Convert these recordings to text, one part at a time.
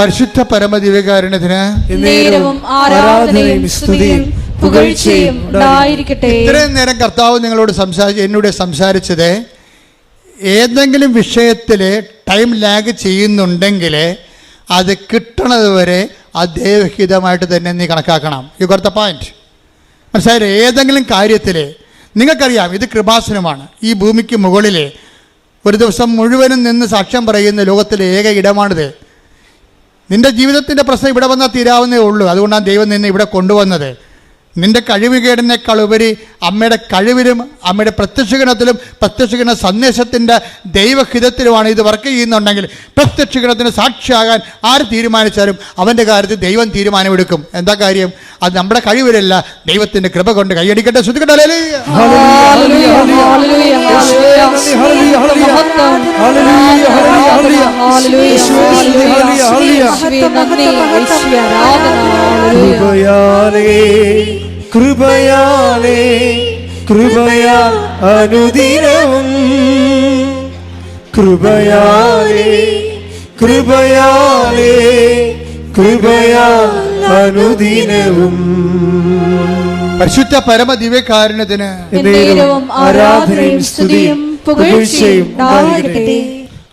പരിശുദ്ധ പരമദിവ്യകാരുണ്യത്തിന് നേരവും ആരാധനയും സ്തുതിയും പുകഴ്ചയും ഉണ്ടായിരിക്കട്ടെ. ഇത്രയും നേരം കർത്താവ് നിങ്ങളോട് സംസാരിച്ച് എന്നോട് സംസാരിച്ചത് ഏതെങ്കിലും വിഷയത്തിൽ ടൈം ലാഗ് ചെയ്യുന്നുണ്ടെങ്കിൽ അത് കിട്ടണത് വരെ അത് ദൈവഹിതമായിട്ട് തന്നെ നീ കണക്കാക്കണം. യു ഗോട്ട് ദ പോയിന്റ് മനസ്സിലായി ഏതെങ്കിലും കാര്യത്തിൽ നിങ്ങൾക്കറിയാം ഇത് കൃപാസനമാണ്. ഈ ഭൂമിക്ക് മുകളിൽ ഒരു ദിവസം മുഴുവനും നിന്ന് സാക്ഷ്യം പറയുന്ന ലോകത്തിലെ ഏക ഇടമാണിത്. നിന്റെ ജീവിതത്തിന്റെ പ്രശ്നം ഇവിടെ വന്നാൽ തീരാവുന്നേ ഉള്ളൂ. അതുകൊണ്ടാണ് ദൈവം നിന്നെ ഇവിടെ കൊണ്ടുവന്നത്. നിന്റെ കഴിവുകേടിനേക്കാൾ ഉപരി അമ്മയുടെ കഴിവിലും അമ്മയുടെ പ്രത്യക്ഷീകരണത്തിലും പ്രത്യക്ഷീകരണ സന്ദേശത്തിന്റെ ദൈവഹിതത്തിലുമാണ് ഇത് വർക്ക് ചെയ്യുന്നുണ്ടെങ്കിൽ പ്രത്യക്ഷീകരണത്തിന് സാക്ഷിയാകാൻ ആര് തീരുമാനിച്ചാലും അവന്റെ കാര്യത്തിൽ ദൈവം തീരുമാനമെടുക്കും. എന്താ കാര്യം? അത് നമ്മുടെ കഴിവിലല്ല ദൈവത്തിന്റെ കൃപ കൊണ്ട് കൈയടിക്കട്ടെ. ശ്രദ്ധിക്കട്ടെ. കൃപയാലേ കൃപയാ അനുദിനവും. കൃപയാലേ കൃപയാലേ കൃപയാ അനുദിനവും. പരിശുദ്ധ പരമ ദിവ്യകാരുണ്യത്തിന് ആരാധനയും സ്തുതിയും പുകഴ്ചയും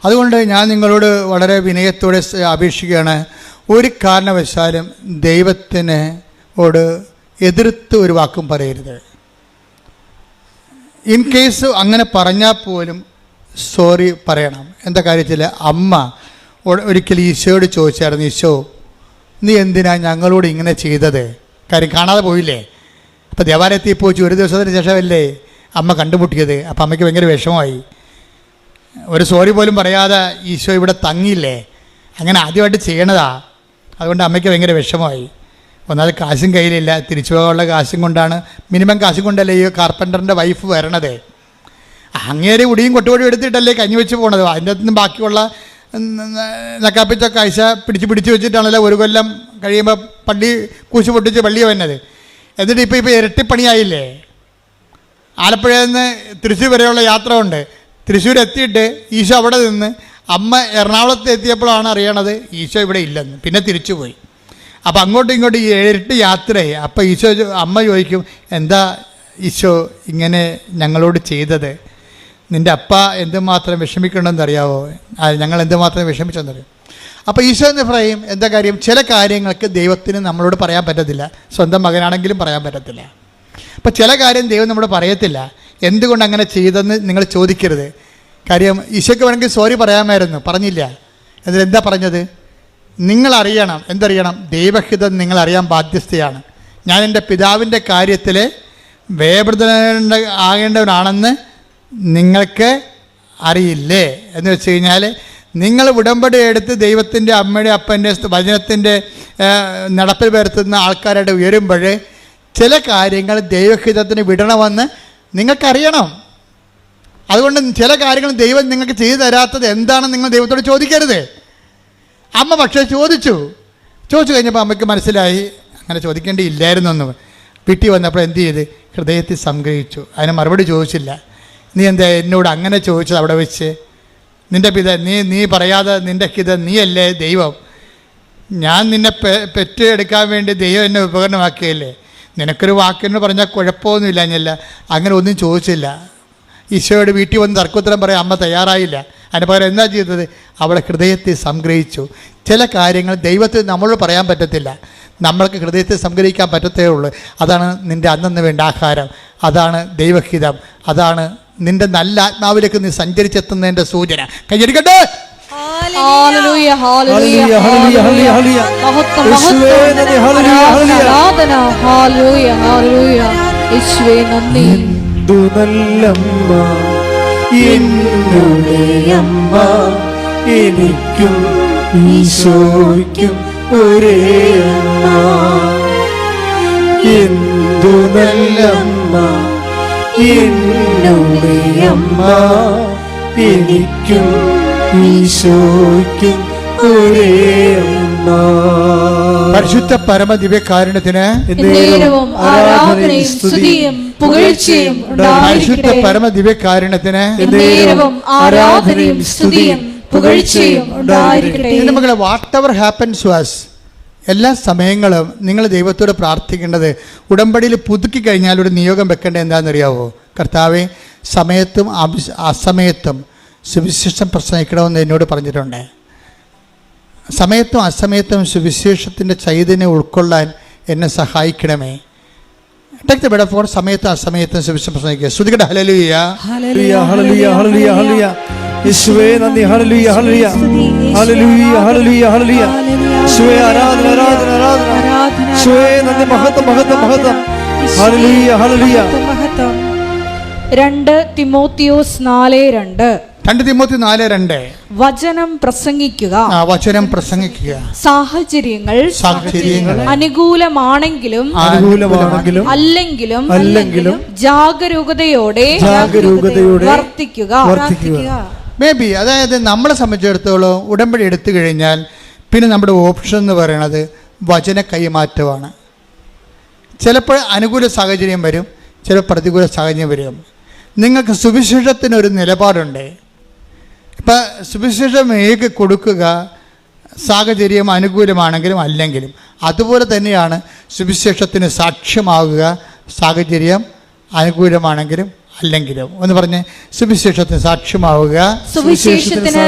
അതുകൊണ്ട് ഞാൻ നിങ്ങളോട് വളരെ വിനയത്തോടെ അപേക്ഷിക്കുകയാണ്. ഒരു കാരണവശാലും ദൈവത്തിന് ഓട് എതിർത്ത് ഒരു വാക്കും പറയരുത്. ഇൻ കേസ് അങ്ങനെ പറഞ്ഞാൽ പോലും സോറി പറയണം. എന്താ കാര്യത്തിൽ അമ്മ ഒരിക്കൽ ഈശോയോട് ചോദിച്ചായിരുന്നു ഈശോ നീ എന്തിനാ ഞങ്ങളോട് ഇങ്ങനെ ചെയ്തത്? കാര്യം കാണാതെ പോയില്ലേ? അപ്പോൾ ദേവാലയത്തിൽ പോയി ഒരു ദിവസത്തിന് ശേഷമല്ലേ അമ്മ കണ്ടുമുട്ടിയത്? അപ്പം അമ്മയ്ക്ക് ഭയങ്കര വിഷമമായി. ഒരു സോറി പോലും പറയാതെ ഈശോ ഇവിടെ തങ്ങിയില്ലേ? അങ്ങനെ ആദ്യമായിട്ട് ചെയ്യണതാ. അതുകൊണ്ട് അമ്മയ്ക്ക് ഭയങ്കര വിഷമമായി. ഒന്നാമത് കാശും കയ്യിലില്ല. തിരിച്ചു പോകാനുള്ള കാശും കൊണ്ടാണ്. മിനിമം കാശും കൊണ്ടല്ലേ ഈ കാർപ്പന്ററിന്റെ വൈഫ് വരണതേ? അങ്ങേരെ ഉടിയും കൊട്ടുപൊടിയും എടുത്തിട്ടല്ലേ കഞ്ഞി വെച്ച് പോണത്. അതിന്റെ അകത്തുനിന്ന് ബാക്കിയുള്ള നക്കാപ്പിച്ച കാഴ്ച പിടിച്ച് പിടിച്ച് വെച്ചിട്ടാണല്ലോ ഒരു കൊല്ലം കഴിയുമ്പോൾ പള്ളി കൂശി പൊട്ടിച്ച് പള്ളി വന്നത്. എന്നിട്ട് ഇപ്പോൾ ഇപ്പോൾ ഇരട്ടിപ്പണിയായില്ലേ? ആലപ്പുഴയിൽ നിന്ന് തൃശ്ശൂർ വരെയുള്ള യാത്ര ഉണ്ട് തൃശ്ശൂർ എത്തിയിട്ട് ഈശോ അവിടെ നിന്ന് അമ്മ എറണാകുളത്ത് എത്തിയപ്പോഴാണ് അറിയണത് ഈശോ ഇവിടെ ഇല്ലെന്ന്. പിന്നെ തിരിച്ചു പോയി. അപ്പോൾ അങ്ങോട്ടും ഇങ്ങോട്ടും ഇരട്ടി യാത്രയായി അപ്പം ഈശോ അമ്മ ചോദിക്കും എന്താ ഈശോ ഇങ്ങനെ ഞങ്ങളോട് ചെയ്തത്? നിന്റെ അപ്പ എന്തുമാത്രം വിഷമിക്കണമെന്ന് അറിയാവോ ആ, ഞങ്ങൾ എന്തുമാത്രം വിഷമിച്ചെന്നറിയാം അപ്പോൾ ഈശോ എന്ന് പറയും എന്താ കാര്യം? ചില കാര്യങ്ങൾക്ക് ദൈവത്തിന് നമ്മളോട് പറയാൻ പറ്റത്തില്ല. സ്വന്തം മകനാണെങ്കിലും പറയാൻ പറ്റത്തില്ല. അപ്പോൾ ചില കാര്യം ദൈവം നമ്മൾ പറയത്തില്ല. എന്തുകൊണ്ട് അങ്ങനെ ചെയ്തെന്ന് നിങ്ങൾ ചോദിക്കരുത്. കാര്യം ഈശോയ്ക്ക് വേണമെങ്കിൽ സോറി പറയാമായിരുന്നു. പറഞ്ഞില്ല. എന്നിട്ട് എന്താ പറഞ്ഞത്? നിങ്ങൾ അറിയണം എന്തറിയണം? ദൈവഹിതം നിങ്ങളറിയാൻ ബാധ്യസ്ഥയാണ്. ഞാൻ എന്റെ പിതാവിന്റെ കാര്യത്തിൽ വേവൃതന ആകേണ്ടവനാണെന്ന് നിങ്ങൾക്ക് അറിയില്ലേ? എന്ന് വെച്ച് കഴിഞ്ഞാൽ നിങ്ങൾ ഉടമ്പടി എടുത്ത് ദൈവത്തിന്റെ അമ്മയുടെ അപ്പന്റെ വചനത്തിന്റെ നടപ്പിൽ വരുത്തുന്ന ആൾക്കാരായിട്ട് ഉയരുമ്പോൾ ചില കാര്യങ്ങൾ ദൈവഹിതത്തിന് വിടണമെന്ന് നിങ്ങൾക്കറിയണം. അതുകൊണ്ട് ചില കാര്യങ്ങൾ ദൈവം നിങ്ങൾക്ക് ചെയ്തു തരാത്തത് എന്താണെന്ന് നിങ്ങൾ ദൈവത്തോട് ചോദിക്കരുത്. അമ്മ പക്ഷേ ചോദിച്ചു. ചോദിച്ചു കഴിഞ്ഞപ്പോൾ അമ്മയ്ക്ക് മനസ്സിലായി. അങ്ങനെ ചോദിക്കേണ്ടിയില്ലായിരുന്നു എന്ന് വീട്ടിൽ വന്നപ്പോൾ എന്ത് ചെയ്ത്? ഹൃദയത്തിൽ സംഗ്രഹിച്ചു. അതിന് മറുപടി ചോദിച്ചില്ല. നീ എന്താ എന്നോട് അങ്ങനെ ചോദിച്ചത് അവിടെ വെച്ച്? നിന്റെ പിത നീ നീ പറയാതെ നിന്റെ ഹിത നീയല്ലേ ദൈവം? ഞാൻ നിന്നെ പെ പെറ്റെടുക്കാൻ വേണ്ടി ദൈവം എന്നെ ഉപകരണമാക്കിയല്ലേ? നിനക്കൊരു വാക്കിനോട് പറഞ്ഞാൽ കുഴപ്പമൊന്നുമില്ല ഞാനല്ല അങ്ങനെ ഒന്നും ചോദിച്ചില്ല. ഈശോയോട് വീട്ടിൽ വന്ന് തർക്കോത്തരം പറയാൻ അമ്മ തയ്യാറായില്ല. അതിന് പകരം എന്താ ചെയ്തത്? അവളെ ഹൃദയത്തെ സംഗ്രഹിച്ചു. ചില കാര്യങ്ങൾ ദൈവത്തിൽ നമ്മളോട് പറയാൻ പറ്റത്തില്ല. നമ്മൾക്ക് ഹൃദയത്തെ സംഗ്രഹിക്കാൻ പറ്റത്തേ ഉള്ളൂ. അതാണ് നിന്റെ അന്നന്ന് വേണ്ട ആഹാരം. അതാണ് ദൈവഹിതം. അതാണ് നിന്റെ നല്ല ആത്മാവിലേക്ക് നീ സഞ്ചരിച്ചെത്തുന്നതിന്റെ സൂചന. കൈയടിക്കട്ടെ? ഹല്ലേലൂയ, എന്നുടെ എനിക്കും ഈശോയ്ക്കും ഒരേ അമ്മ. എന്തു നല്ലമ്മ എന്നുടെ എനിക്കും ഈശോയ്ക്കും ഒരേ അമ്മ. പരിശുദ്ധ പരമ ദിവ്യകാരുണ്യത്തിന് എന്നേരവും ആരാധനയും സ്തുതിയും പുകഴ്ചയും പരിശുദ്ധ ഉണ്ടായിരിക്കട്ടെ. പരമ ദിവ്യകാരുണ്യത്തിന് ആരാധനയും സ്തുതിയും പുകഴ്ചയും ഉണ്ടായിരിക്കട്ടെ. വാട്ട് എവർ ഹാപ്പൻസ് വാസ് എല്ലാ സമയങ്ങളും നിങ്ങൾ ദൈവത്തോട് പ്രാർത്ഥിക്കേണ്ടത് ഉടമ്പടിയിൽ പുതുക്കി കഴിഞ്ഞാൽ ഒരു നിയോഗം വെക്കേണ്ടത് എന്താണെന്നറിയാവോ? കർത്താവെ സമയത്തും അസമയത്തും സുവിശേഷം പ്രസംഗിക്കണമെന്ന് എന്നോട് പറഞ്ഞിട്ടുണ്ട്. സമയത്തും അസമയത്തും സുവിശേഷത്തിന്റെ ചൈതന്യം ഉൾക്കൊള്ളാൻ എന്നെ സഹായിക്കണമേ. ടേക്ക് ദ ബെഡ് ഫോർ സമയത്തും അസമയത്തും സുവിശേഷം പ്രസംഗിക്കുക. ശ്രുതികട ഹലലുയ ഹല്ലേലൂയ ഹല്ലേലൂയ ഹല്ലേലൂയ ഹല്ലേലൂയ. യേശുവേ നന്ദി ഹല്ലേലൂയ ഹല്ലേലൂയ. Hallelujah hallelujah hallelujah. യേശുവേ ആരാധന ആരാധന ആരാധന. യേശുവേ നന്ദി മഹത്വം മഹത്വം മഹത്വം. ഹല്ലേലൂയ ഹല്ലേലൂയ. രണ്ട് തിമോത്തിയോസ് നാല് രണ്ട്. രണ്ട് തിമോത്തി നാല് രണ്ട്. വചനം പ്രസംഗിക്കുക. ആ വചനം പ്രസംഗിക്കുക. സാഹചര്യങ്ങൾ സാഹചര്യങ്ങൾ. അനുകൂലമാണെങ്കിലും അനുകൂലമാണെങ്കിലും അല്ലെങ്കിലും അല്ലെങ്കിലും ജാഗരൂകതയോടെ ജാഗരൂകതയോടെ വർത്തിക്കുക. വർത്തിക്കുക. മേ ബി അതായത് നമ്മളെ സംബന്ധിച്ചിടത്തോളം ഉടമ്പടി എടുത്തു കഴിഞ്ഞാൽ പിന്നെ നമ്മുടെ ഓപ്ഷൻ എന്ന് പറയുന്നത് വചന കൈമാറ്റമാണ്. ചിലപ്പോൾ അനുകൂല സാഹചര്യം വരും ചില പ്രതികൂല സാഹചര്യം വരും. നിങ്ങൾക്ക് സുവിശേഷത്തിനൊരു നിലപാടുണ്ട്. ഇപ്പം സുവിശേഷം ഏക കൊടുക്കുക സാഹചര്യം അനുകൂലമാണെങ്കിലും അല്ലെങ്കിലും. അതുപോലെ തന്നെയാണ് സുവിശേഷത്തിന് സാക്ഷ്യമാകുക സാഹചര്യം അനുകൂലമാണെങ്കിലും അല്ലെങ്കിലും. എന്ന് പറഞ്ഞ് സുവിശേഷത്തിന് സാക്ഷ്യമാവുക സുവിശേഷത്തിന്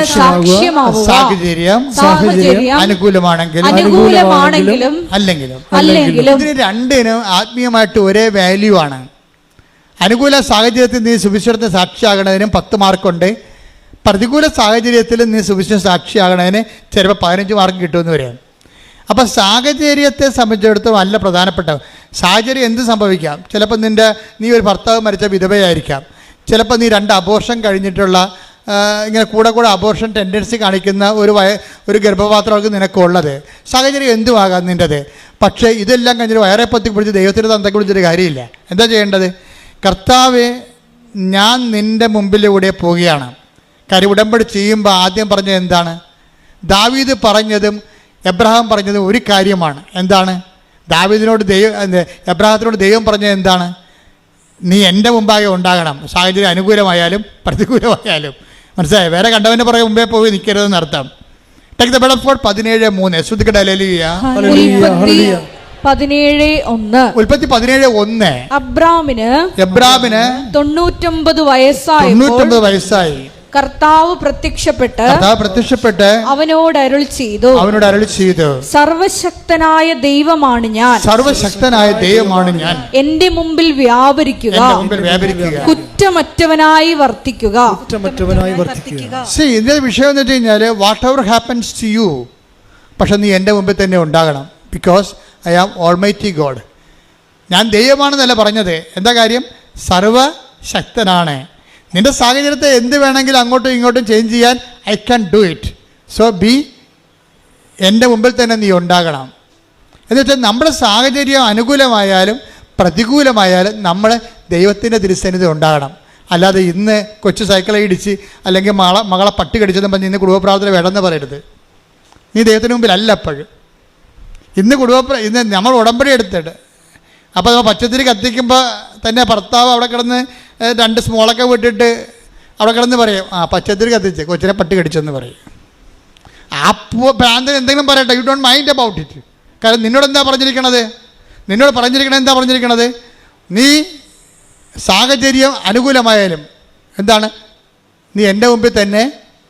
സാഹചര്യം സാഹചര്യം അനുകൂലമാണെങ്കിലും അനുകൂലമാണെങ്കിലും അല്ലെങ്കിലും. അല്ലെങ്കിലും. ഇതിന് രണ്ടിനും ആത്മീയമായിട്ട് ഒരേ വാല്യൂ ആണ്. അനുകൂല സാഹചര്യത്തിൽ നീ സുവിശേഷത്തിന് സാക്ഷിയാകണതിനും പത്ത് മാർക്കുണ്ട് പ്രതികൂല സാഹചര്യത്തിൽ നീ സുവിശേഷ സാക്ഷിയാകണതിന് ചിലപ്പോൾ പതിനഞ്ച് മാർക്ക് കിട്ടുമെന്ന് വരാം അപ്പം സാഹചര്യത്തെ സംബന്ധിച്ചിടത്തോളം അല്ല പ്രധാനപ്പെട്ട സാഹചര്യം എന്ത് സംഭവിക്കാം? ചിലപ്പോൾ നിന്റെ നീ ഒരു ഭർത്താവ് മരിച്ച വിധവയായിരിക്കാം. ചിലപ്പോൾ നീ രണ്ട് അബോർഷൻ കഴിഞ്ഞിട്ടുള്ള ഇങ്ങനെ കൂടെ കൂടെ അബോർഷൻ ടെൻഡൻസി കാണിക്കുന്ന ഒരു വയ ഒരു ഗർഭപാത്രമാണ് നിനക്കുള്ളത്. സാഹചര്യം എന്തുമാകാം നിന്റെത് പക്ഷേ ഇതെല്ലാം കഴിഞ്ഞിട്ട് വയറെ പത്തി പിടിച്ച് ദൈവത്തിന്റെ തന്തക്ക് പിടിച്ചിട്ട് കാര്യമില്ല. എന്താ ചെയ്യേണ്ടത്? കർത്താവ് ഞാൻ നിന്റെ മുമ്പിലൂടെ പോവുകയാണ്. കാര്യം ഉടമ്പടി ചെയ്യുമ്പോൾ ആദ്യം പറഞ്ഞത് എന്താണ്? ദാവീദ് പറഞ്ഞതും എബ്രഹാം പറഞ്ഞതും ഒരു കാര്യമാണ്. എന്താണ്? ദാവീദിനോട് ദൈവം എബ്രഹാത്തിനോട് ദൈവം പറഞ്ഞത് എന്താണ്? നീ എന്റെ മുമ്പാകെ ഉണ്ടാകണം. സാഹചര്യം അനുകൂലമായാലും പ്രതികൂലമായാലും. മനസ്സിലായി? വേറെ കണ്ടവന്റെ പുറകെ മുമ്പേ പോയി നിൽക്കരുതെന്ന് അർത്ഥം. ടേക്ക് ദ ബെഡ് പതിനേഴ് മൂന്ന്. പതിനേഴ് ഒന്ന്. ഉൽപ്പത്തി പതിനേഴ് ഒന്ന്. അബ്രാമിന് എബ്രാമിന് തൊണ്ണൂറ്റൊമ്പത് വയസ്സായപ്പോൾ തൊണ്ണൂറ്റൊമ്പത് വയസ്സായി. കർത്താവ് പ്രത്യക്ഷപ്പെട്ട് കർത്താവ് പ്രത്യക്ഷപ്പെട്ട് അവനോട് അരുൾ ചെയ്തു. അവനോട് അരുൾ ചെയ്തു. സർവശക്തനായ ദൈവമാണ് ഞാൻ. സർവശക്തനായ ദൈവമാണ് ഞാൻ. എന്റെ മുമ്പിൽ വ്യാപരിക്കുക. കുറ്റമറ്റവനായി വർത്തിക്കുക. കുറ്റമറ്റവനായി വർത്തിക്കുക. ഇതിന്റെ വിഷയം എന്ന് വെച്ച് കഴിഞ്ഞാൽ whatever happens to you പക്ഷെ നീ എന്റെ മുമ്പിൽ തന്നെ ഉണ്ടാകണം. Because I am almighty God ഞാൻ ദൈവമാണെന്നല്ല പറഞ്ഞത്. എന്താ കാര്യം? സർവശക്തനാണ്. നിന്റെ സാഹചര്യത്തെ എന്ത് വേണമെങ്കിലും അങ്ങോട്ടും ഇങ്ങോട്ടും ചേഞ്ച് ചെയ്യാൻ I can do it so be എന്റെ മുമ്പിൽ തന്നെ നീ ഉണ്ടാകണം. എന്നുവെച്ചാൽ നമ്മുടെ സാഹചര്യം അനുകൂലമായാലും പ്രതികൂലമായാലും നമ്മൾ ദൈവത്തിന്റെ തിരുസന്നിധി ഉണ്ടാകണം. അല്ലാതെ ഇന്ന് കൊച്ചു സൈക്കിളെ ഇടിച്ച് അല്ലെങ്കിൽ മകളെ മകളെ പട്ടി കടിച്ചെന്ന് പറഞ്ഞ് ഇന്ന് കുടുംബപ്രാർത്ഥന വേണമെന്ന് പറയരുത്. നീ ദൈവത്തിന് മുമ്പിലല്ല അപ്പോഴും ഇന്ന് കുടുംബപ്ര ഇന്ന് നമ്മൾ ഉടമ്പടി എടുത്തിട്ട് അപ്പോൾ പച്ചത്തിരി കത്തിക്കുമ്പോൾ തന്നെ ഭർത്താവ് അവിടെ കിടന്ന് രണ്ട് സ്മോളൊക്കെ വിട്ടിട്ട് അവിടെ കിടന്ന് പറയും ആ പച്ചത്തിരി കത്തിച്ച് കൊച്ചിനെ പട്ടി കടിച്ചെന്ന് പറയും. ആ ഭ്രാന്തൻ എന്തെങ്കിലും പറയട്ടെ you don't mind about it കാരണം നിന്നോട് എന്താ പറഞ്ഞിരിക്കണത്? നിന്നോട് പറഞ്ഞിരിക്കണത് എന്താ പറഞ്ഞിരിക്കണത്? നീ സാഹചര്യം അനുകൂലമായാലും എന്താണ്? നീ എന്റെ മുമ്പിൽ തന്നെ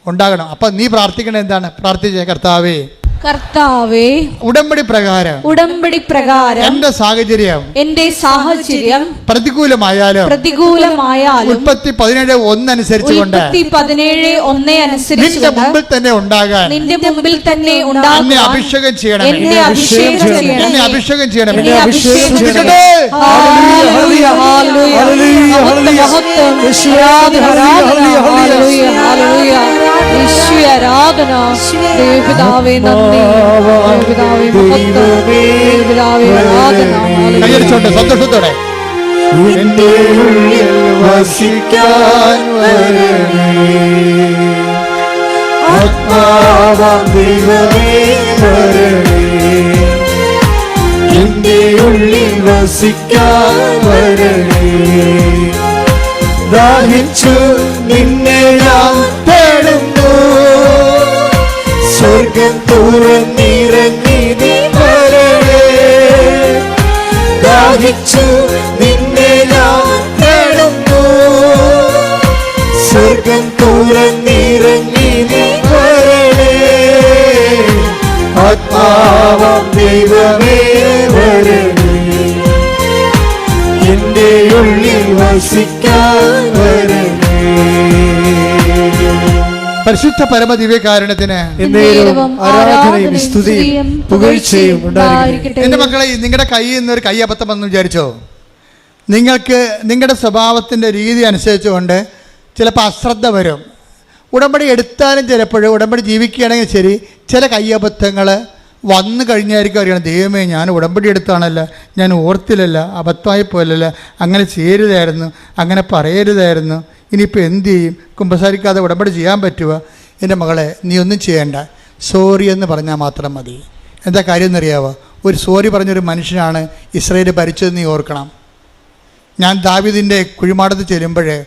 ഉണ്ടാകണം. അപ്പം നീ പ്രാർത്ഥിക്കണത് എന്താണ്? പ്രാർത്ഥിച്ചേ കർത്താവേ കർത്താവേ ഉടമ്പടി പ്രകാരം ഉടമ്പടി പ്രകാരം എന്റെ സാഹചര്യം എന്റെ സാഹചര്യം പ്രതികൂലമായാലും പ്രതികൂലമായാലും ഉൽപ്പത്തി പതിനേഴ് ഒന്ന് അനുസരിച്ച് ഉൽപ്പത്തി പതിനേഴ് ഒന്ന് അനുസരിച്ച് നിന്റെ മുമ്പിൽ തന്നെ ഉണ്ടാകാൻ നിന്റെ മുമ്പിൽ തന്നെ ഉണ്ടാകാൻ അഭിഷേകം ചെയ്യണം. എന്നെ അഭിഷേകം ചെയ്യണം. എന്നെ അഭിഷേകം ചെയ്യണം. എന്നെ അഭിഷേകം ചെയ്യണം. Hallelujah, hallelujah. Hallelujah, hallelujah. Hallelujah, ആരാധന. ദേവിതാവേ നന്ദി. ദേവിതാവേ മഹത്വം. ദേവപിതാവേ ആരാധന. ഹല്ലേലൂയ. കൈയടിച്ചോണ്ട് സന്തോഷത്തോടെ. എന്റെ ഉള്ളിൽ വസിക്കാൻ വരണേ. ആത്മാവാം ദൈവമേ വരണേ. എന്റെ ഉള്ളിൽ വസിക്കാൻ വരണേ. ദാഹിച്ചു നിന്നെ ഞാൻ സ്വർഗം തുറന്നിറങ്ങി നീ വരണേ ദാഹിച്ചു നിന്നെ ഞാൻ തേടുന്നു സ്വർഗം തുറന്നിറങ്ങി നീ വരണേ ആത്മാവം ദൈവമേ വരണേ എന്റെ ഉള്ളിൽ വസിക്കാൻ വരണേ പരിശുദ്ധ പരമദിവ്യകാരണത്തിന് എന്നേരവും ആരാധനയും സ്തുതിയും പുകഴ്ചയും ഉണ്ടായിരിക്കട്ടെ. എന്റെ മക്കളെ നിങ്ങളുടെ കയ്യിൽ നിന്ന് ഒരു കൈ അബദ്ധം വന്നു വിചാരിച്ചോ? നിങ്ങൾക്ക് നിങ്ങളുടെ സ്വഭാവത്തിന്റെ രീതി അനുസരിച്ചുകൊണ്ട് ചിലപ്പോൾ അശ്രദ്ധ വരും. ഉടമ്പടി എടുത്താലും ചിലപ്പോഴും ഉടമ്പടി ജീവിക്കുകയാണെങ്കിൽ ശരി ചില കയ്യബദ്ധങ്ങൾ വന്നു കഴിഞ്ഞായിരിക്കും അറിയണം. ദൈവമേ ഞാൻ ഉടമ്പടി എടുത്താണല്ല ഞാൻ ഓർത്തില്ലല്ല അബദ്ധമായി പോലല്ല അങ്ങനെ ചെയ്യരുതായിരുന്നു അങ്ങനെ പറയരുതായിരുന്നു. ഇനിയിപ്പോൾ എന്ത് ചെയ്യും? കുമ്പസാരിക്കാതെ ഉടമ്പടി ചെയ്യാൻ പറ്റുമോ എന്റെ മകളെ നീ ഒന്നും ചെയ്യേണ്ട. സോറി എന്ന് പറഞ്ഞാൽ മാത്രം മതി. എന്താ കാര്യം എന്നറിയാവോ? ഒരു സോറി പറഞ്ഞൊരു മനുഷ്യനാണ് ഇസ്രയേൽ ഭരിച്ചതെന്ന് നീ ഓർക്കണം. ഞാൻ ദാവിദിന്റെ കുഴിമാടത്ത് ചെല്ലുമ്പോൾ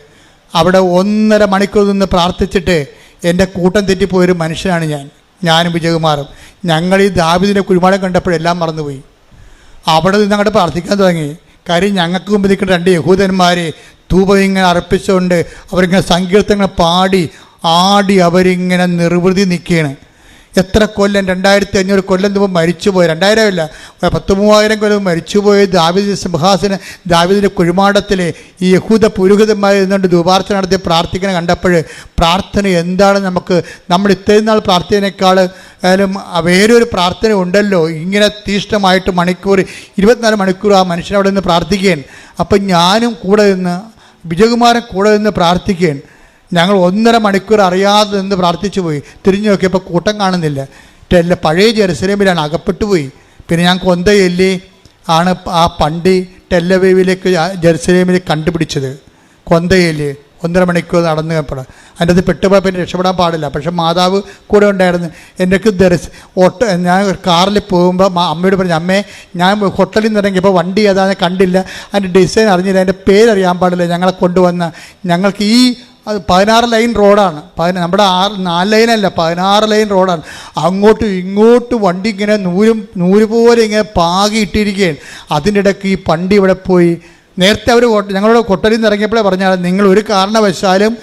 അവിടെ ഒന്നര മണിക്കൂർ നിന്ന് പ്രാർത്ഥിച്ചിട്ട് എന്റെ കൂട്ടം തെറ്റിപ്പോയൊരു മനുഷ്യനാണ് ഞാൻ. ഞാനും വിജയകുമാറും. ഞങ്ങൾ ഈ ദാവിദിന്റെ കുഴിമാടം കണ്ടപ്പോഴെല്ലാം മറന്നുപോയി. അവിടെ നിന്ന് അങ്ങോട്ട് പ്രാർത്ഥിക്കാൻ തുടങ്ങി. കാര്യം ഞങ്ങൾക്ക് മുമ്പ് നിൽക്കുന്ന രണ്ട് യഹൂദന്മാരെ ധൂപം ഇങ്ങനെ അർപ്പിച്ചുകൊണ്ട് അവരിങ്ങനെ സങ്കീർത്തങ്ങൾ പാടി ആടി അവരിങ്ങനെ നിർവൃതി നിൽക്കുകയാണ്. എത്ര കൊല്ലം രണ്ടായിരത്തി അഞ്ഞൂറ് കൊല്ലം മുമ്പ് മരിച്ചുപോയി രണ്ടായിരം ഇല്ല പത്ത് മൂവായിരം കൊല്ലം മരിച്ചു മരിച്ചുപോയ ദാവിദ് സിംഹാസന ദാവിദിന്റെ കുഴിമാടത്തിലെ ഈ യഹൂദ പുരോഹിതന്മാർ നിന്നുകൊണ്ട് ദൂപാർച്ചന നടത്തി പ്രാർത്ഥിക്കണ കണ്ടപ്പോൾ പ്രാർത്ഥന എന്താണ് നമുക്ക്? നമ്മൾ ഇത്രയും നാൾ പ്രാർത്ഥനയേക്കാൾ വേറൊരു പ്രാർത്ഥന ഉണ്ടല്ലോ. ഇങ്ങനെ തീഷ്ണമായിട്ട് മണിക്കൂർ ഇരുപത്തിനാല് മണിക്കൂർ ആ മനുഷ്യനവിടെ നിന്ന് പ്രാർത്ഥിക്കുകയാണ്. അപ്പം ഞാനും കൂടെ നിന്ന് വിജയകുമാരൻ കൂടെ നിന്ന് പ്രാർത്ഥിക്കുകയാണ് ഞങ്ങൾ ഒന്നര മണിക്കൂർ അറിയാതെ നിന്ന് പ്രാർത്ഥിച്ചു പോയി. തിരിഞ്ഞു നോക്കിയപ്പോൾ കൂട്ടം കാണുന്നില്ല. ടെല്ല പഴയ ജെറുസലേമിലാണ് അകപ്പെട്ടു പോയി. പിന്നെ ഞാൻ കൊന്തയല്ലി ആണ് ആ പണ്ടി ടെല്ലവേവിലേക്ക് ജെറുസലേമിലേക്ക് കണ്ടുപിടിച്ചത്. കൊന്തയല്ലി. ഒന്നര മണിക്കൂർ നടന്നു കപ്പടാം അതിന്റെ അത് പെട്ടുപോയ പിന്നെ രക്ഷപ്പെടാൻ പാടില്ല. പക്ഷെ മാതാവ് കൂടെ ഉണ്ടായിരുന്നു. എനിക്ക് ദർശ ഓട്ട ഞാൻ കാറിൽ പോകുമ്പോൾ അമ്മയോട് പറഞ്ഞു അമ്മേ ഞാൻ ഹോട്ടലിൽ നിന്ന് ഇറങ്ങിയപ്പോൾ വണ്ടി ഏതാണെന്ന് കണ്ടില്ല. അതിന്റെ ഡിസൈൻ അറിഞ്ഞില്ല. അതിന്റെ പേരറിയാൻ പാടില്ല. ഞങ്ങളെ കൊണ്ടുവന്ന ഞങ്ങൾക്ക് ഈ അത് പതിനാറ് ലൈൻ റോഡാണ്. പതിന നമ്മുടെ ആറ് നാല് ലൈനല്ല പതിനാറ് ലൈൻ റോഡാണ്. അങ്ങോട്ടും ഇങ്ങോട്ടും വണ്ടി ഇങ്ങനെ നൂരും നൂൽ പോലെ ഇങ്ങനെ പാകി ഇട്ടിരിക്കുകയാണ്. ഈ പണ്ടി ഇവിടെ പോയി നേരത്തെ അവർ ഞങ്ങളോട് ഹോട്ടലിൽ നിന്ന് ഇറങ്ങിയപ്പോഴേ പറഞ്ഞാൽ നിങ്ങൾ ഒരു കാരണവശാലും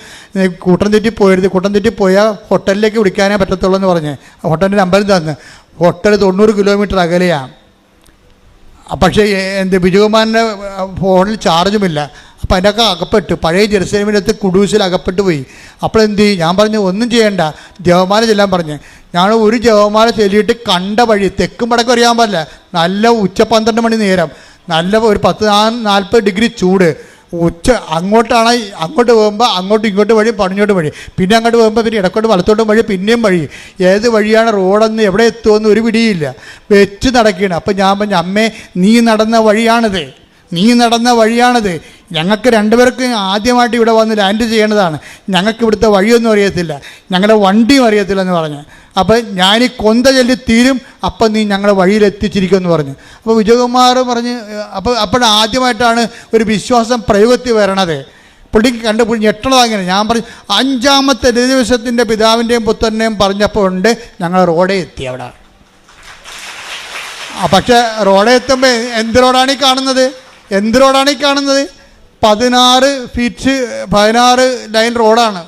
കൂട്ടം തെറ്റി പോയരുത് കൂട്ടം തെറ്റി പോയാൽ ഹോട്ടലിലേക്ക് വിളിക്കാനേ പറ്റത്തുള്ളൂ എന്ന് പറഞ്ഞ്. ഹോട്ടലിന്റെ നമ്പർ തന്ന് ഹോട്ടൽ തൊണ്ണൂറ് കിലോമീറ്റർ അകലെയാണ് പക്ഷേ എന്ത് ബിജുകുമാറിന്റെ ഫോണിൽ ചാർജുമില്ല. അപ്പം അതിന്റെയൊക്കെ അകപ്പെട്ട്. പഴയ ജെറുസലേമിനകത്ത് കുഡൂസിൽ അകപ്പെട്ടു പോയി. അപ്പോൾ എന്ത് ചെയ്യും? ഞാൻ പറഞ്ഞു ഒന്നും ചെയ്യണ്ട. ജവമാല ചെല്ലാൻ പറഞ്ഞു. ഞാൻ ഒരു ജവമാല ചെല്ലിയിട്ട് കണ്ട വഴി തെക്കും വടക്കും അറിയാൻ പറ്റില്ല നല്ല ഉച്ച പന്ത്രണ്ട് മണി നേരം. നല്ല ഒരു പത്ത് നാൽപ്പത് ഡിഗ്രി ചൂട്. ഉച്ച അങ്ങോട്ടാണ് അങ്ങോട്ട് പോകുമ്പോൾ അങ്ങോട്ടും ഇങ്ങോട്ട് വഴി പടിഞ്ഞോട്ട് വഴി. പിന്നെ അങ്ങോട്ട് പോകുമ്പോൾ പിന്നെ ഇടക്കോട്ട് വലത്തോട്ടും വഴി പിന്നെയും വഴി. ഏത് വഴിയാണ് റോഡെന്ന് എവിടെ എത്തുമെന്ന് ഒരു പിടിയില്ല. വെച്ച് നടക്കുകയാണ് അപ്പം ഞാൻ പറഞ്ഞു അമ്മേ നീ നടന്ന വഴിയാണിത്. നീ നടന്ന വഴിയാണിത്. ഞങ്ങൾക്ക് രണ്ടുപേർക്ക് ആദ്യമായിട്ട് ഇവിടെ വന്ന് ലാൻഡ് ചെയ്യേണ്ടതാണ്. ഞങ്ങൾക്ക് ഇവിടുത്തെ വഴിയൊന്നും അറിയത്തില്ല. ഞങ്ങളുടെ വണ്ടിയും അറിയത്തില്ല എന്ന് പറഞ്ഞു. അപ്പോൾ ഞാൻ ഈ കൊന്ത ചൊല്ലി തീരും. അപ്പം നീ ഞങ്ങളെ വഴിയിൽ എത്തിച്ചിരിക്കുമെന്ന് പറഞ്ഞു. അപ്പോൾ വിജയകുമാർ പറഞ്ഞ് അപ്പോൾ അപ്പോഴാദ്യമായിട്ടാണ് ഒരു വിശ്വാസം പ്രയോഗത്തിൽ വരണത്. പുള്ളിക്ക് കണ്ട് പുള്ളി അങ്ങനെ ഞാൻ പറഞ്ഞു അഞ്ചാമത്തെ ദിവസത്തിന്റെ പിതാവിന്റെയും പുത്രന്റെയും പറഞ്ഞപ്പോൾ ഉണ്ട്. ഞങ്ങൾ റോഡേ എത്തി അവിടെ. പക്ഷേ റോഡേ എത്തുമ്പോൾ എന്ത് റോഡാണ് ഈ കാണുന്നത്? എന്ത് റോഡാണ് ഈ കാണുന്നത്? പതിനാറ് ഫീറ്റ് പതിനാറ് ലൈൻ റോഡാണ്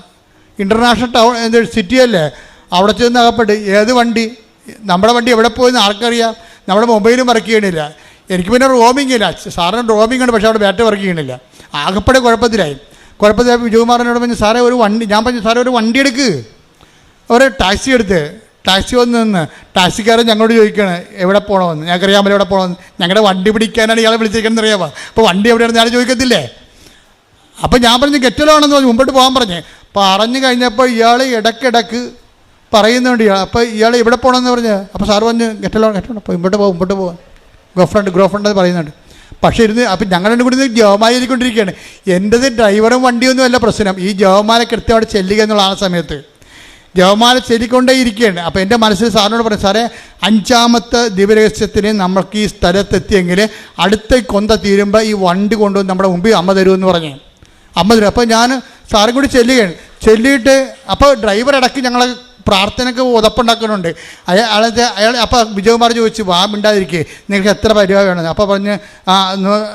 ഇന്റർനാഷണൽ ടൗൺ എന്ത് സിറ്റി അല്ലേ? അവിടെ ചെന്ന് അകപ്പെട്ട് ഏത് വണ്ടി? നമ്മുടെ വണ്ടി എവിടെ പോയെന്ന് ആർക്കറിയാം? നമ്മുടെ മൊബൈലും വർക്ക് ചെയ്യണില്ല. എനിക്ക് പിന്നെ റോമിംഗ് ഇല്ല. സാറിന് റോമിംഗ് ഉണ്ട് പക്ഷേ അവിടെ ബാറ്ററി വർക്ക് ചെയ്യണില്ല. ആകപ്പെടെ കുഴപ്പത്തിലായി. കുഴപ്പത്തിലായി വിജയകുമാറിനോട് പറഞ്ഞു സാറേ ഒരു വണ്ടി ഞാൻ പറഞ്ഞു സാറേ ഒരു വണ്ടി എടുക്ക്. ഒരു ടാക്സി എടുത്ത് ടാക്സി വന്ന് നിന്ന് ടാക്സിക്കാരൻ ഞങ്ങളോട് ചോദിക്കുകയാണ് എവിടെ പോകണമെന്ന് ഞങ്ങൾക്ക് അറിയാമല്ലോ എവിടെ പോകണമെന്ന് ഞങ്ങളുടെ വണ്ടി പിടിക്കാനാണ് ഇയാളെ വിളിച്ചിരിക്കുന്നത് അറിയാമോ അപ്പോൾ വണ്ടി എവിടെയാണെന്ന് ഞാൻ ചോദിക്കത്തില്ലേ? അപ്പം ഞാൻ പറഞ്ഞ് ഗെറ്റലാണെന്ന് പറഞ്ഞു മുമ്പോട്ട് പോകാൻ പറഞ്ഞേ. പറഞ്ഞു കഴിഞ്ഞപ്പോൾ ഇയാൾ ഇടയ്ക്കിടയ്ക്ക് പറയുന്നുണ്ട് ഇയാൾ അപ്പോൾ ഇയാൾ ഇവിടെ പോകണമെന്ന് പറഞ്ഞ്. അപ്പോൾ സാറ് പറഞ്ഞ് ഗെറ്റലോ ഗെറ്റലോ അപ്പോൾ ഇമ്പോട്ട് പോകാം മുമ്പോട്ട് പോകാം. ഗോഫ്രണ്ട് ഗ്രോഫ്രണ്ട് എന്ന് പറയുന്നുണ്ട്. പക്ഷേ ഇരുന്ന് അപ്പം ഞങ്ങൾ രണ്ടും കൂടി ജവമാല എഴുതിക്കൊണ്ടിരിക്കുകയാണ് എന്റെത് ഡ്രൈവറും വണ്ടിയൊന്നും അല്ല പ്രശ്നം. ഈ ജവമാല കൃത്യമായിട്ട് ചെല്ലുക എന്നുള്ള ആ സമയത്ത്. ജവമാല ചെല്ലിക്കൊണ്ടേ ഇരിക്കുകയാണ്. അപ്പോൾ എന്റെ മനസ്സിൽ സാറിനോട് പറഞ്ഞു സാറേ അഞ്ചാമത്തെ ദിവരഹസ്യത്തിന് നമ്മൾക്ക് ഈ സ്ഥലത്തെത്തിയെങ്കിൽ അടുത്ത കൊന്ത തീരുമ്പോൾ ഈ വണ്ടി കൊണ്ടുവന്ന് നമ്മുടെ മുമ്പിൽ അമ്മ തരുമെന്ന് പറഞ്ഞു. അമ്മ രൂപ അപ്പോൾ ഞാൻ സാറും കൂടി ചെല്ലുകയാണ്. ചെല്ലിയിട്ട് അപ്പോൾ ഡ്രൈവർ ഇടയ്ക്ക് ഞങ്ങൾ പ്രാർത്ഥനയ്ക്ക് ഉതപ്പുണ്ടാക്കുന്നുണ്ട് അയാൾ അയാൾ അയാൾ അപ്പോൾ വിജയകുമാർ ചോദിച്ചു വാ മിണ്ടാതിരിക്കേ. നിങ്ങൾക്ക് എത്ര പരിപാടി വേണം? അപ്പോൾ പറഞ്ഞ്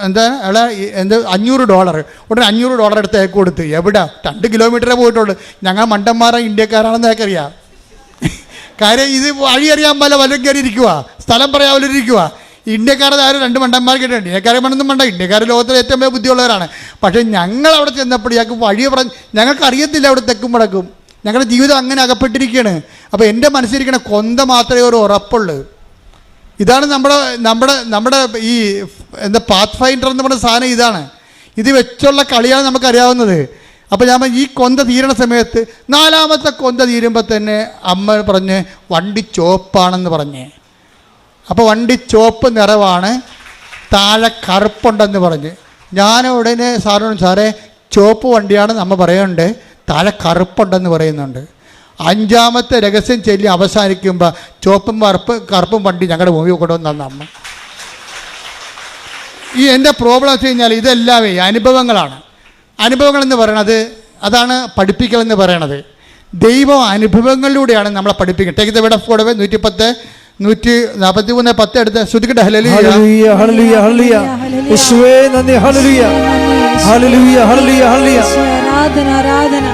എന്താ അയാളെ ഈ- എന്ത് അഞ്ഞൂറ് ഡോളർ ഉടനെ അഞ്ഞൂറ് ഡോളർ എടുത്ത് അയക്ക് കൊടുത്ത്. എവിടെ? രണ്ട് കിലോമീറ്ററേ പോയിട്ടുള്ളൂ. ഞങ്ങൾ മണ്ടന്മാരെ ഇന്ത്യക്കാരാണെന്ന് അയക്കറിയാം കാര്യം ഇത് വഴി അറിയാൻ പല വല്ലതും കയറി ഇരിക്കുക സ്ഥലം പറയാൻ ഇരിക്കുക ഇന്ത്യക്കാരത് ആരും രണ്ട് മണ്ടന്മാർ കേട്ടിട്ടുണ്ട്. ഇന്ത്യക്കാരെ മണ്ടൊന്നും മണ്ട ഇന്ത്യക്കാർ ലോകത്തിലെ ഏറ്റവും വലിയ ബുദ്ധിയുള്ളവരാണ്. പക്ഷേ ഞങ്ങൾ അവിടെ ചെന്നപ്പോൾ ഞങ്ങൾക്ക് വഴി പറഞ്ഞ് ഞങ്ങൾക്ക് അറിയത്തില്ല അവിടെ തെക്കും വടക്കും. ഞങ്ങളുടെ ജീവിതം അങ്ങനെ അകപ്പെട്ടിരിക്കുകയാണ്. അപ്പോൾ എന്റെ മനസ്സിലിരിക്കണ കൊന്ത മാത്രമേ ഒരു ഉറപ്പുള്ളൂ. ഇതാണ് നമ്മുടെ നമ്മുടെ നമ്മുടെ ഈ എന്താ പാത്ത് ഫൈൻഡർ എന്ന് പറയുന്ന സാധനം ഇതാണ്. ഇത് വെച്ചുള്ള കളിയാണ് നമുക്കറിയാവുന്നത്. അപ്പോൾ ഞാൻ ഈ കൊന്ത തീരണ സമയത്ത് നാലാമത്തെ കൊന്ത തീരുമ്പോൾ തന്നെ അമ്മ പറഞ്ഞ് വണ്ടി ചോപ്പാണെന്ന് പറഞ്ഞ്. അപ്പോൾ വണ്ടി ചുവപ്പ് നിറവാണ് താഴെ കറുപ്പുണ്ടെന്ന് പറഞ്ഞ്. ഞാൻ ഉടനെ സാറിനോട് സാറേ ചുവപ്പ് വണ്ടിയാണ് നമ്മൾ പറയുന്നുണ്ട് താഴെ കറുപ്പുണ്ടെന്ന് പറയുന്നുണ്ട്. അഞ്ചാമത്തെ രഹസ്യം ചൊല്ലി അവസാനിക്കുമ്പോൾ ചുവപ്പും കറുപ്പ് കറുപ്പും വണ്ടി ഞങ്ങളുടെ ഭൂമി കൊണ്ടുവന്ന അമ്മ. ഈ എന്റെ പ്രോബ്ലം വെച്ച് കഴിഞ്ഞാൽ ഇതെല്ലാമേ അനുഭവങ്ങളാണ്. അനുഭവങ്ങൾ എന്ന് പറയണത് അതാണ് പഠിപ്പിക്കൽ എന്ന് പറയണത്. ദൈവം അനുഭവങ്ങളിലൂടെയാണ് നമ്മളെ പഠിപ്പിക്കുന്നത്. Take the word of God നൂറ്റി പത്ത് നൂറ്റി നാൽപ്പത്തി മൂന്ന് പത്ത് എടുത്ത് ശ്രുതിക്കട്ടെ. ഹലലി ഹല്ലേലൂയ ഹല്ലേലൂയ ഹല്ലേലൂയ. യേശുവേ നന്ദി ഹല്ലേലൂയ. Hallelujah hallelujah hallelujah. ആരാധന ആരാധന.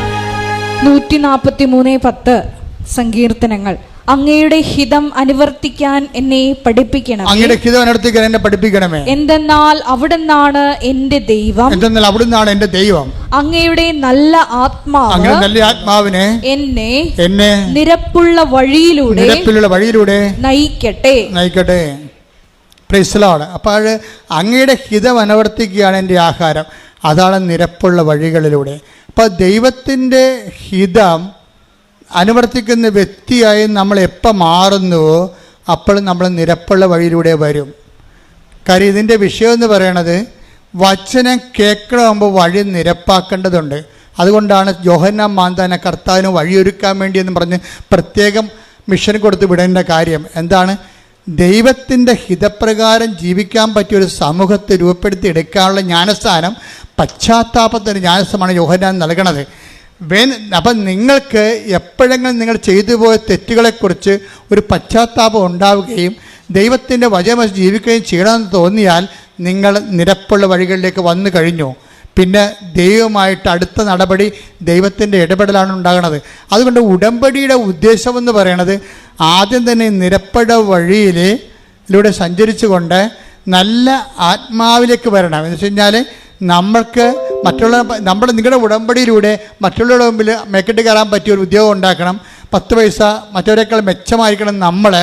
നൂറ്റി നാൽപ്പത്തി മൂന്ന് പത്ത് സങ്കീർത്തനങ്ങൾ. അങ്ങയുടെ ഹിതം അനുവർത്തിക്കാൻ എന്നെ പഠിപ്പിക്കണം അങ്ങയുടെ ഹിതം അനുവർത്തിക്കാൻ എന്നെ പഠിപ്പിക്കണമേ. എന്തെന്നാൽ അവിടുന്നാണ് എന്റെ ദൈവം. എന്തെന്നാൽ അവിടുന്നാണ് എന്റെ ദൈവം. അങ്ങയുടെ നല്ല ആത്മാവ് അങ്ങനെ നല്ല ആത്മാവിനെ എന്നെ എന്നെ നിരപ്പുള്ള വഴിയിലൂടെ നിരപ്പിലുള്ള വഴിയിലൂടെ നയിക്കട്ടെ. നയിക്കട്ടെ. പ്രൈസലാണ് അപ്പോൾ അങ്ങയുടെ ഹിതം അനുവർത്തിക്കുകയാണ് എന്റെ ആഹാരം. അതാണ് നിരപ്പുള്ള വഴികളിലൂടെ. അപ്പോൾ ദൈവത്തിന്റെ ഹിതം അനുവർത്തിക്കുന്ന വ്യക്തിയായി നമ്മൾ എപ്പോൾ മാറുന്നുവോ അപ്പോൾ നമ്മൾ നിരപ്പുള്ള വഴിയിലൂടെ വരും. കാര്യം ഇതിന്റെ വിഷയം എന്ന് പറയണത് വചനം കേൾക്കണമാകുമ്പോൾ വഴി നിരപ്പാക്കേണ്ടതുണ്ട്. അതുകൊണ്ടാണ് ജോഹന്ന മാന്താന കർത്താവിന് വഴിയൊരുക്കാൻ വേണ്ടി എന്ന് പറഞ്ഞ് പ്രത്യേകം മിഷൻ കൊടുത്ത് വിടേണ്ട കാര്യം. എന്താണ്? ദൈവത്തിന്റെ ഹിതപ്രകാരം ജീവിക്കാൻ പറ്റിയ ഒരു സമൂഹത്തെ രൂപപ്പെടുത്തി എടുക്കാനുള്ള ജ്ഞാനസ്ഥാനം പശ്ചാത്താപത്തിന്റെ ജ്ഞാനസ്ഥാനമാണ് യോഹന്നാൻ നൽകണത്. വേൻ അപ്പം നിങ്ങൾക്ക് എപ്പോഴെങ്കിലും നിങ്ങൾ ചെയ്തു പോയ തെറ്റുകളെക്കുറിച്ച് ഒരു പശ്ചാത്താപം ഉണ്ടാവുകയും ദൈവത്തിന്റെ വചനം ജീവിക്കുകയും ചെയ്യണമെന്ന് തോന്നിയാൽ നിങ്ങൾ നിരപ്പുള്ള വഴികളിലേക്ക് വന്നു കഴിഞ്ഞു. പിന്നെ ദൈവമായിട്ട് അടുത്ത നടപടി ദൈവത്തിന്റെ ഇടപെടലാണ് ഉണ്ടാകുന്നത് അതുകൊണ്ട് ഉടമ്പടിയുടെ ഉദ്ദേശമെന്ന് പറയണത് ആദ്യം തന്നെ നിരപ്പട വഴിയിലൂടെ സഞ്ചരിച്ചുകൊണ്ട് നല്ല ആത്മാവിലേക്ക് വരണം. എന്ന് വെച്ച് കഴിഞ്ഞാൽ നമ്മൾക്ക് മറ്റുള്ള നമ്മൾ നിങ്ങളുടെ ഉടമ്പടിയിലൂടെ മറ്റുള്ളവരുടെ മുമ്പിൽ മേക്കിട്ട് കയറാൻ പറ്റിയ ഒരു ഉദ്യോഗം ഉണ്ടാക്കണം. പത്ത് പൈസ മറ്റവരെക്കാൾ മെച്ചമായിരിക്കണം നമ്മൾ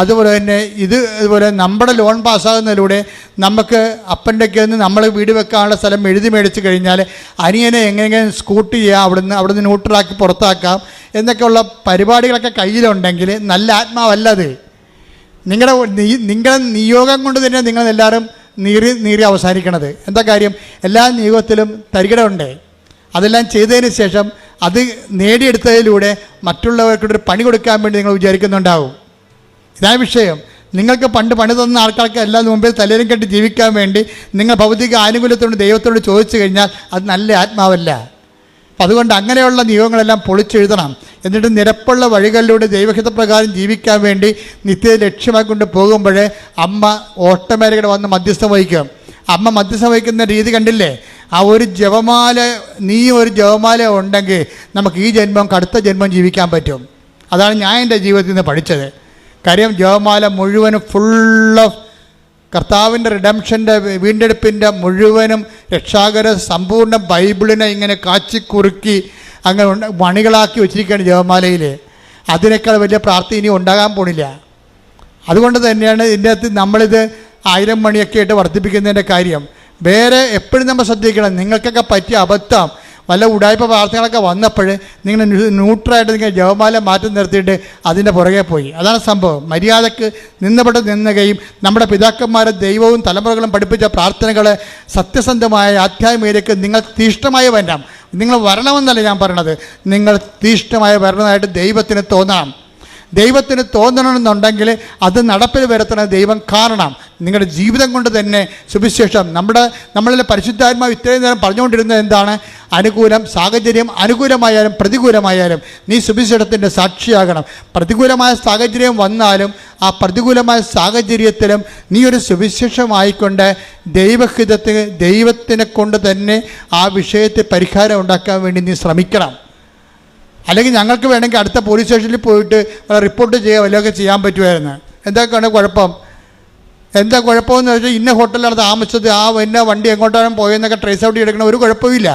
അതുപോലെ തന്നെ ഇത് ഇതുപോലെ നമ്മുടെ ലോൺ പാസ്സാകുന്നതിലൂടെ നമുക്ക് അപ്പന്റെക്ക് നിന്ന് നമ്മൾ വീട് വെക്കാനുള്ള സ്ഥലം എഴുതി മേടിച്ച് കഴിഞ്ഞാൽ അനിയനെ എങ്ങനെയെങ്കിലും സ്കൂട്ട് ചെയ്യാം അവിടുന്ന് അവിടുന്ന് ന്യൂട്രലാക്കി പുറത്താക്കാം എന്നൊക്കെയുള്ള പരിപാടികളൊക്കെ കയ്യിലുണ്ടെങ്കിൽ നല്ല ആത്മാവല്ലത്. നിങ്ങളുടെ നിങ്ങളുടെ നിയോഗം കൊണ്ട് തന്നെ നിങ്ങൾ എല്ലാവരും നീറി നീറി അവസാനിക്കണത്. എന്താ കാര്യം? എല്ലാ നിയോഗത്തിലും തരികിട ഉണ്ട് അതെല്ലാം ചെയ്തതിന് ശേഷം അത് നേടിയെടുത്തതിലൂടെ മറ്റുള്ളവർക്കൊരു പണി കൊടുക്കാൻ വേണ്ടി നിങ്ങൾ വിചാരിക്കുന്നുണ്ടാവും. ഇതാണ് വിഷയം. നിങ്ങൾക്ക് പണ്ട് പണി തന്ന ആൾക്കാർക്ക് എല്ലാം മുമ്പിൽ തലേലും കെട്ടി ജീവിക്കാൻ വേണ്ടി നിങ്ങൾ ഭൗതിക ആനുകൂല്യത്തോട് ദൈവത്തോട് ചോദിച്ചു കഴിഞ്ഞാൽ അത് നല്ല ആത്മാവല്ല. അതുകൊണ്ട് അങ്ങനെയുള്ള നിയമങ്ങളെല്ലാം പൊളിച്ചെഴുതണം. എന്നിട്ട് നിരപ്പുള്ള വഴികളിലൂടെ ദൈവഹിതപ്രകാരം ജീവിക്കാൻ വേണ്ടി നിത്യത ലക്ഷ്യമാക്കൊണ്ട് പോകുമ്പോൾ അമ്മ ഓട്ടോമാറ്റിക്കടെ വന്ന് മധ്യസ്ഥം വഹിക്കും. അമ്മ മധ്യസ്ഥം വഹിക്കുന്ന രീതി കണ്ടില്ലേ? ആ ഒരു ജപമാല നീ ഒരു ജപമാല ഉണ്ടെങ്കിൽ നമുക്ക് ഈ ജന്മം കടുത്ത ജന്മം ജീവിക്കാൻ പറ്റും. അതാണ് ഞാൻ എന്റെ ജീവിതത്തിൽ നിന്ന് പഠിച്ചത്. കാര്യം ജപമാല മുഴുവനും ഫുൾ ഓഫ് കർത്താവിന്റെ റിഡംഷന്റെ വീണ്ടെടുപ്പിന്റെ മുഴുവനും രക്ഷാകര സമ്പൂർണ ബൈബിളിനെ ഇങ്ങനെ കാച്ചിക്കുറുക്കി അങ്ങനെ മണികളാക്കി വെച്ചിരിക്കുകയാണ് ജപമാലയിൽ അതിനേക്കാൾ വലിയ പ്രാർത്ഥന ഇനി ഉണ്ടാകാൻ പോണില്ല. അതുകൊണ്ട് തന്നെയാണ് ഇതിന്റെ അകത്ത് നമ്മളിത് ആയിരം മണിയൊക്കെ ആയിട്ട് വർദ്ധിപ്പിക്കുന്നതിന്റെ കാര്യം. വേറെ എപ്പോഴും നമ്മൾ ശ്രദ്ധിക്കണം. നിങ്ങൾക്കൊക്കെ പറ്റിയ അബദ്ധം വല്ല ഉടായ്പ വാർത്തകളൊക്കെ വന്നപ്പോൾ നിങ്ങൾ ന്യൂട്രായിട്ട് നിങ്ങൾ ജവമാല മാറ്റി നിർത്തിയിട്ട് അതിന്റെ പുറകെ പോയി. അതാണ് സംഭവം. മര്യാദയ്ക്ക് നിന്നപ്പെട്ട് നിന്നുകയും നമ്മുടെ പിതാക്കന്മാരെ ദൈവവും തലമുറകളും പഠിപ്പിച്ച പ്രാർത്ഥനകൾ സത്യസന്ധമായ ആധ്യാത്മികതയ്ക്ക് നിങ്ങൾ തീഷ്ണമായി വരണം. നിങ്ങൾ വരണമെന്നല്ല ഞാൻ പറയണത്. നിങ്ങൾ തീഷ്ണമായി വരണമായിട്ട് ദൈവത്തിന് തോന്നണം. ദൈവത്തിന് തോന്നണമെന്നുണ്ടെങ്കിൽ അത് നടപ്പിൽ വരുത്തണ ദൈവം കാരണം. നിങ്ങളുടെ ജീവിതം കൊണ്ട് തന്നെ സുവിശേഷം. നമ്മുടെ നമ്മളിലെ പരിശുദ്ധാത്മാവ് ഇത്രയും നേരം പറഞ്ഞുകൊണ്ടിരുന്നത് എന്താണ്? അനുകൂലം സാഹചര്യം അനുകൂലമായാലും പ്രതികൂലമായാലും നീ സുവിശേഷത്തിന്റെ സാക്ഷിയാകണം. പ്രതികൂലമായ സാഹചര്യം വന്നാലും ആ പ്രതികൂലമായ സാഹചര്യത്തിലും നീ ഒരു സുവിശേഷമായിക്കൊണ്ട് ദൈവഹിതത്തിന് ദൈവത്തിനെ കൊണ്ട് തന്നെ ആ വിഷയത്തെ പരിഹാരം ഉണ്ടാക്കാൻ വേണ്ടി നീ ശ്രമിക്കണം. അല്ലെങ്കിൽ ഞങ്ങൾക്ക് വേണമെങ്കിൽ അടുത്ത പോലീസ് സ്റ്റേഷനിൽ പോയിട്ട് റിപ്പോർട്ട് ചെയ്യുക വല്ലതൊക്കെ ചെയ്യാൻ പറ്റുമായിരുന്നു. എന്തൊക്കെയാണ് കുഴപ്പം? എന്താ കുഴപ്പമെന്ന് വെച്ചാൽ ഇന്ന ഹോട്ടലിലാണ് താമസിച്ചത് ആ ഇന്ന വണ്ടി എങ്ങോട്ടാണ് പോയെന്നൊക്കെ ട്രേസ് ഔട്ട് എടുക്കണം ഒരു കുഴപ്പമില്ല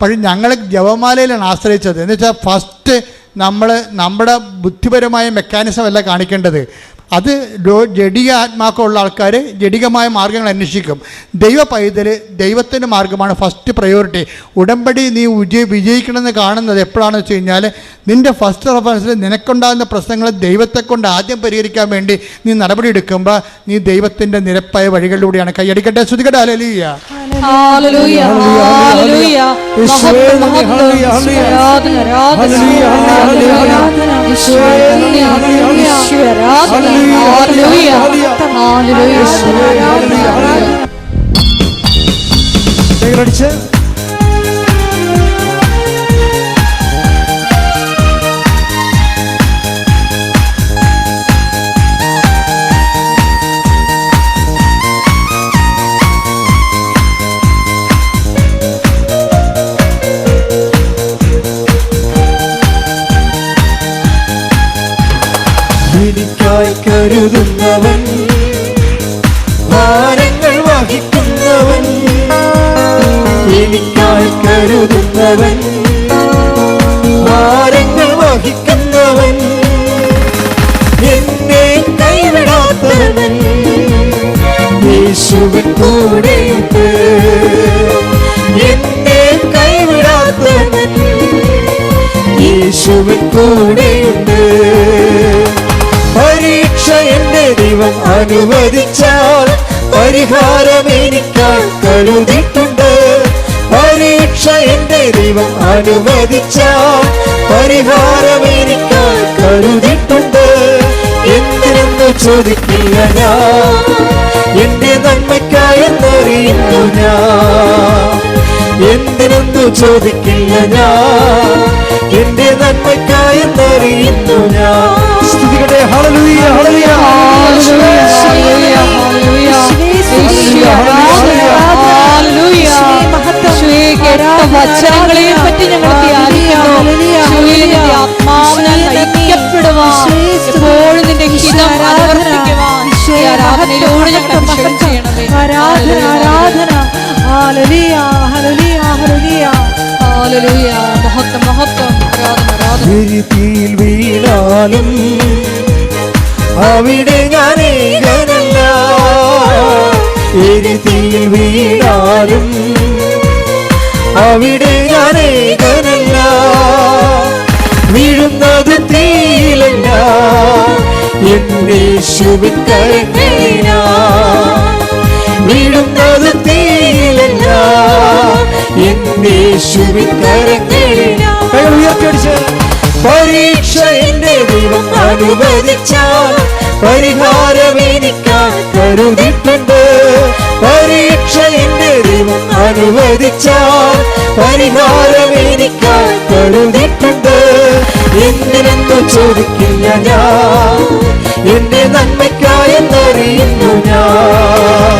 പക്ഷേ ഞങ്ങൾ ജപമാലയിലാണ് ആശ്രയിച്ചത്. എന്ന് വെച്ചാൽ ഫസ്റ്റ് നമ്മൾ നമ്മുടെ ബുദ്ധിപരമായ മെക്കാനിസം അല്ല കാണിക്കേണ്ടത്. അത് ലോ- ജഡിക ആത്മാക്കമുള്ള ആൾക്കാർ ജഡികമായ മാർഗങ്ങൾ അന്വേഷിക്കും. ദൈവ പൈതൽ ദൈവത്തിന്റെ മാർഗമാണ് ഫസ്റ്റ് പ്രയോറിറ്റി ഉടമ്പടി നീ വിജയ വിജയിക്കണമെന്ന് കാണുന്നത് എപ്പോഴാണെന്ന് വെച്ച് കഴിഞ്ഞാൽ നിന്റെ ഫസ്റ്റ് റെഫറൻസിൽ നിനക്കുണ്ടാകുന്ന പ്രശ്നങ്ങൾ ദൈവത്തെ കൊണ്ട് ആദ്യം പരിഹരിക്കാൻ വേണ്ടി നീ നടപടി എടുക്കുമ്പോൾ നീ ദൈവത്തിന്റെ നിരപ്പായ വഴികളിലൂടെയാണ് കൈയടിക്കട്ടെ. ശ്രുതികട്ടെ അലലിയ ഹല്ലേലൂയ. കരുതുന്നവൻ. ഭാരങ്ങൾ വഹിക്കുന്നവൻ. എനിക്കായി കരുതുന്നവൻ. ഭാരങ്ങൾ വഹിക്കുന്നവൻ. എന്നെ കൈവിടാത്തവൻ. യേശുവിൻ കൂടെ എന്നെ കൈവിടാത്തവൻ. യേശുവിൻ കൂടെയുണ്ട് അനുവദിച്ചാൽ പരിഹാരം എനിക്കായി കരുതിയിട്ടുണ്ട്. പരീക്ഷ എന്റെ ദൈവം അനുവദിച്ചാൽ പരിഹാരം എനിക്കായി കരുതിയിട്ടുണ്ട്. എന്തിനെന്ന് ചോദിക്കില്ല ഞാൻ? എന്റെ നന്മയ്ക്കായെന്നറിയുന്നു ഞാൻ. എന്തിനെന്ന് ചോദിക്കില്ല ഞാൻ? എന്റെ നന്മയ്ക്കായെന്നറിയുന്നു ഞാൻ. കേട്ട വചനങ്ങളെ പറ്റി ഞങ്ങൾ ധ്യാനിക്കുന്നു ആത്മാവിനാൽ നയിക്കപ്പെടുവാൻ എപ്പോഴും നിന്റെ ഹിതം അനുവർത്തിക്കുവാൻ ആരാധനയിലൂടെ ഞങ്ങൾ ചെയ്യണമേ. ആരാധന ആരാധന. ഹല്ലേലൂയ ഹല്ലേലൂയ ഹല്ലേലൂയ. ഹല്ലേലൂയ. മഹത്വം മഹത്വം. ആരാധന ആരാധന. എരിതിയിൽ വീണാലും അവിടെ ഞാൻ ഏകനല്ല. എരിതിയിൽ വീണാലും അവിടെ ഞാൻ വീഴുന്നത് തീയിലല്ല. എന്റെ ശുഭിക്കഴിഞ്ഞ വീഴുന്നത് തീയിലല്ല. എന്റെ ശുഭിൻ കരങ്ങളിലാ പരീക്ഷ എന്റെ ദൈവം അനുവദിച്ചാൽ പരിഹാരം എനിക്കാൻ കരുതിയിട്ടുണ്ട് പരീക്ഷ എന്റെ ദൈവം അനുവദിച്ചാൽ പരിഹാരം എനിക്കാൻ കരുതിയിട്ടുണ്ട് എന്തിനെന്നു ചോദിക്കില്ല ഞാൻ. എന്റെ നന്മയ്ക്കായെന്നറിയുന്നു ഞാൻ.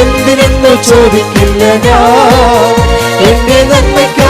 എന്തിനെന്നു ചോദിക്കില്ല ഞാൻ. എന്റെ നന്മയ്ക്ക്